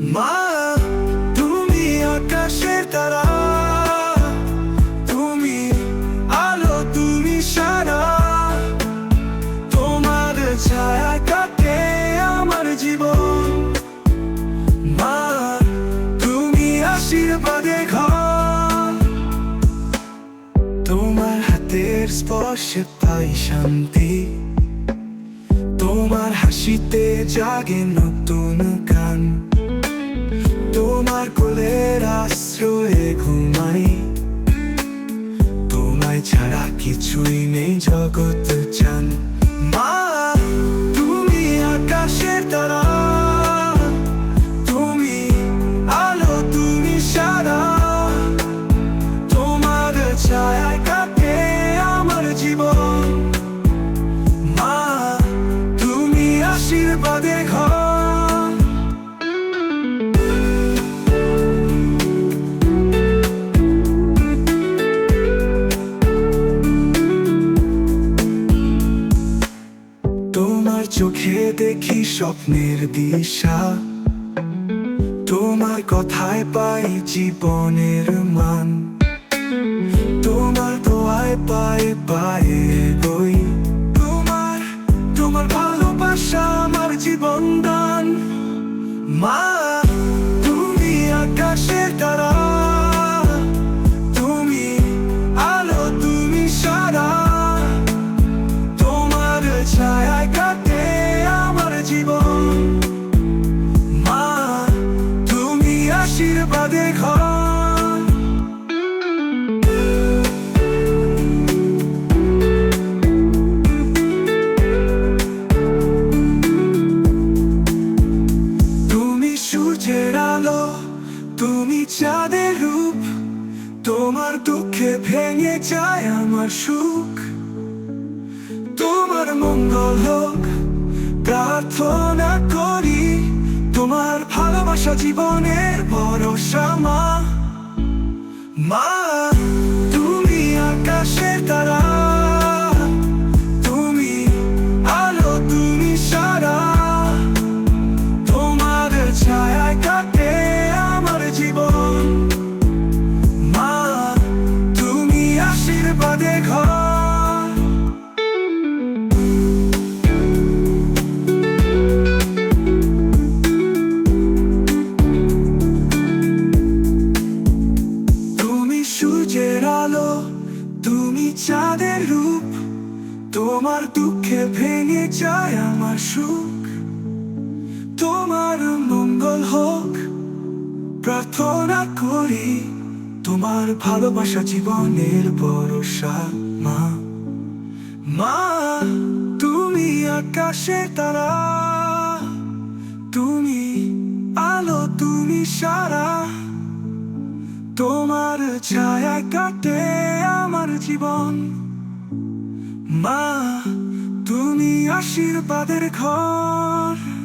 মা তারা, তুমি আলো, তুমি সারা। তোমার কাটে আমার জীবন। মা, তুমি তোমার হাতের শান্তি। তোমার হাসিতে জাগে নতুন তোমার কোলের আশ্রয়ে ঘুমাই। তোমায় ছাড়া কিছুই নেই জগৎ চোখে দেখি স্বপ্নের দিশা। তোমার কথায় পাই জীবনের মান। তোমার দোয়ায় পায় পায়ে আশীর্বাদে ঘর। তুমি সূর্যের আলো, তুমি চাঁদের রূপ, তোমার দুঃখে ভেঙে যায় আমার সুখ। তোমার মঙ্গল হোক, প্রার্থনা ভালোবাসা জীবনের ভরসা মা। তোমার দুঃখে ভেঙে যায় আমার সুখ। তোমার মঙ্গল হোক, প্রার্থনা করি, তোমার ভালোবাসা জীবনের ভরসা, মা। মা, তুমি আকাশে তারা, তুমি আলো, তুমি সারা। তোমার ছায়া কাটে আমার জীবন। মা তুমি আশীর্বাদের ঘর।